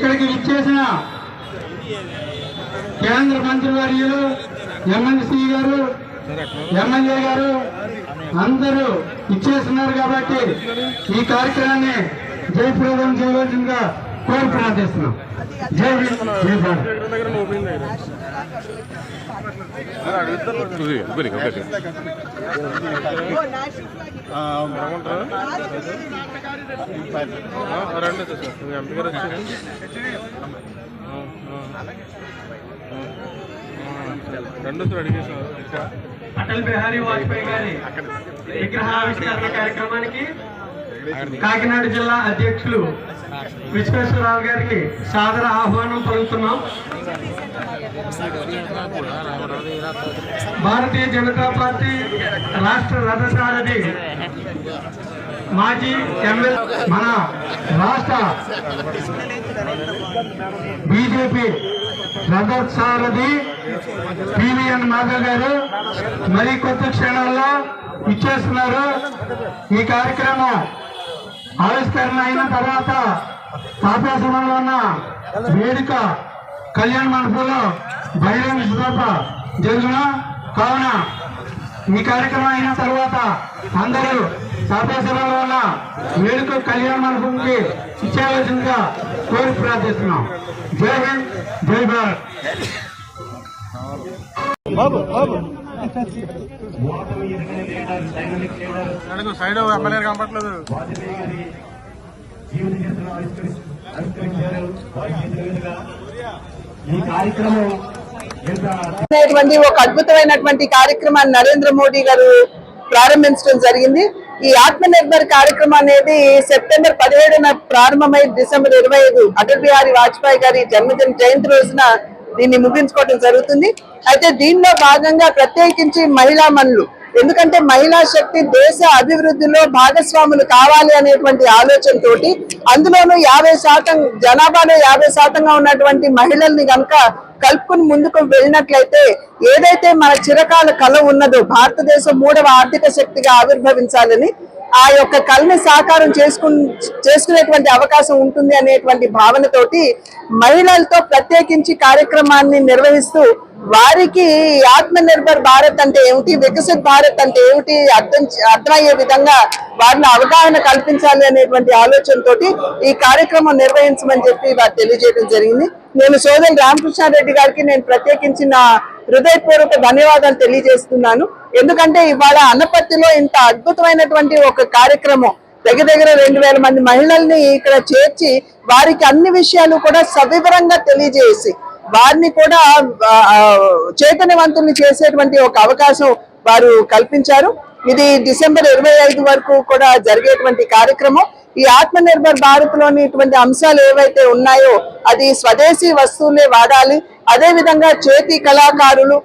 ఇక్కడికి విచ్చేసిన కేంద్ర మంత్రి వర్యులు ఎమ్మెల్సీ గారు ఎమ్మెల్యే గారు అందరూ ఇచ్చేస్తున్నారు కాబట్టి ఈ కార్యక్రమాన్ని జయప్రదం చేయవలసిందిగా కోరి ప్రార్థిస్తున్నాం జై హింద్, జై భారత్. సార్ రెండు సార్ అడిగేసారు అటల్ బిహారీ వాజ్పేయి గారి విగ్రహావిష్కరణ కార్యక్రమానికి కాకినాడ జిల్లా అధ్యక్షులు విశ్వేశ్వరరావు గారికి సాదర ఆహ్వానం పలుకుతున్నాం. భారతీయ జనతా పార్టీ రాష్ట్ర రథసారథి మాజీ ఎమ్మెల్యే మన రాష్ట్ర బీజేపీ రథసారథి పివిఎన్ మాధవ్ గారు మరి కొత్త క్షణాల్లో ఇచ్చేస్తున్నారు. ఈ కార్యక్రమం ఆవిష్కరణ అయిన తర్వాత తాపేశ్వరంలో ఉన్న వేదిక కళ్యాణ మండపంలో బహిరంగ సభ జరుగున కావున ఈ కార్యక్రమం అయిన తర్వాత అందరూ తాపేశ్వరంలో ఉన్న వేడుక కళ్యాణ మండపంకి ఇచ్చేవలసిందిగా కోరి ప్రార్థిస్తున్నాం. జై హింద్ జై భారత్. సైడ్ ఎమ్మెల్యే కనపట్లేదు ఈ ఒక అద్భుతమైనటువంటి కార్యక్రమాన్ని నరేంద్ర మోడీ గారు ప్రారంభించడం జరిగింది. ఈ ఆత్మ నిర్భర్ కార్యక్రమం అనేది సెప్టెంబర్ పదిహేడున ప్రారంభమై డిసెంబర్ ఇరవై ఐదు అటల్ బిహారీ వాజ్పేయి గారి జన్మదిన జయంతి రోజున దీన్ని ముగించుకోవడం జరుగుతుంది. అయితే దీనిలో భాగంగా ప్రత్యేకించి మహిళా మనులు. ఎందుకంటే మహిళా శక్తి దేశ అభివృద్ధిలో భాగస్వాములు కావాలి అనేటువంటి ఆలోచనతో అందులోనూ యాభై శాతం జనాభాలో యాభై శాతంగా ఉన్నటువంటి మహిళల్ని గనక కలుపుకుని ముందుకు వెళ్ళినట్లయితే ఏదైతే మన చిరకాల కళ ఉన్నదో భారతదేశం మూడవ ఆర్థిక శక్తిగా ఆవిర్భవించాలని ఆ యొక్క కళని సాకారం చేసుకు చేసుకునేటువంటి అవకాశం ఉంటుంది అనేటువంటి భావనతోటి మహిళలతో ప్రత్యేకించి కార్యక్రమాన్ని నిర్వహిస్తూ వారికి ఆత్మ నిర్భర్ భారత్ అంటే ఏమిటి వికసిత్ భారత్ అంటే ఏమిటి అర్థం అర్థమయ్యే విధంగా వారిని అవగాహన కల్పించాలి అనేటువంటి ఆలోచనతోటి ఈ కార్యక్రమం నిర్వహించమని చెప్పి వారు తెలియజేయడం జరిగింది. నేను సోదరి రామకృష్ణారెడ్డి గారికి నేను ప్రత్యేకించి నా హృదయపూర్వక ధన్యవాదాలు తెలియజేస్తున్నాను. ఎందుకంటే ఇవాళ అన్నపత్తిలో ఇంత అద్భుతమైనటువంటి ఒక కార్యక్రమం దగ్గర దగ్గర రెండు వేల మంది మహిళల్ని ఇక్కడ చేర్చి వారికి అన్ని విషయాలు కూడా సవివరంగా తెలియజేసి వారిని కూడా చైతన్యవంతుల్ని చేసేటువంటి ఒక అవకాశం వారు కల్పించారు. ఇది డిసెంబర్ ఇరవై ఐదు వరకు కూడా జరిగేటువంటి కార్యక్రమం. ఈ ఆత్మ నిర్భర్ భారత్లోని ఇటువంటి అంశాలు ఏవైతే ఉన్నాయో అది స్వదేశీ వస్తువులే వాడాలి. అదే విధంగా చేతి కళాకారులు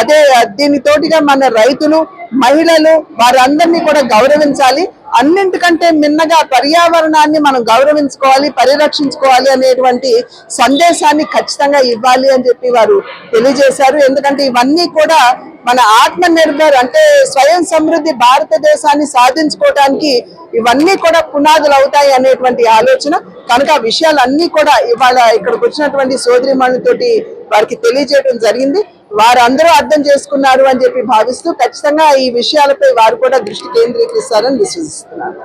అదే దీని తోటిగా మన రైతులు మహిళలు వారందరినీ కూడా గౌరవించాలి. అన్నింటికంటే మిన్నగా పర్యావరణాన్ని మనం గౌరవించుకోవాలి పరిరక్షించుకోవాలి అనేటువంటి సందేశాన్ని ఖచ్చితంగా ఇవ్వాలి అని చెప్పి వారు తెలియజేశారు. ఎందుకంటే ఇవన్నీ కూడా మన ఆత్మ నిర్భర్ అంటే స్వయం సమృద్ధి భారతదేశాన్ని సాధించుకోవటానికి ఇవన్నీ కూడా పునాదులు అవుతాయి అనేటువంటి ఆలోచన కనుక ఆ విషయాలన్నీ కూడా ఇవాళ ఇక్కడికి వచ్చినటువంటి సోదరిమణులతోటి వారికి తెలియజేయడం జరిగింది. వారందరూ అర్థం చేసుకున్నారు అని చెప్పి భావిస్తూ ఖచ్చితంగా ఈ విషయాలపై వారు కూడా దృష్టి కేంద్రీకరిస్తారని విశ్వసిస్తున్నారు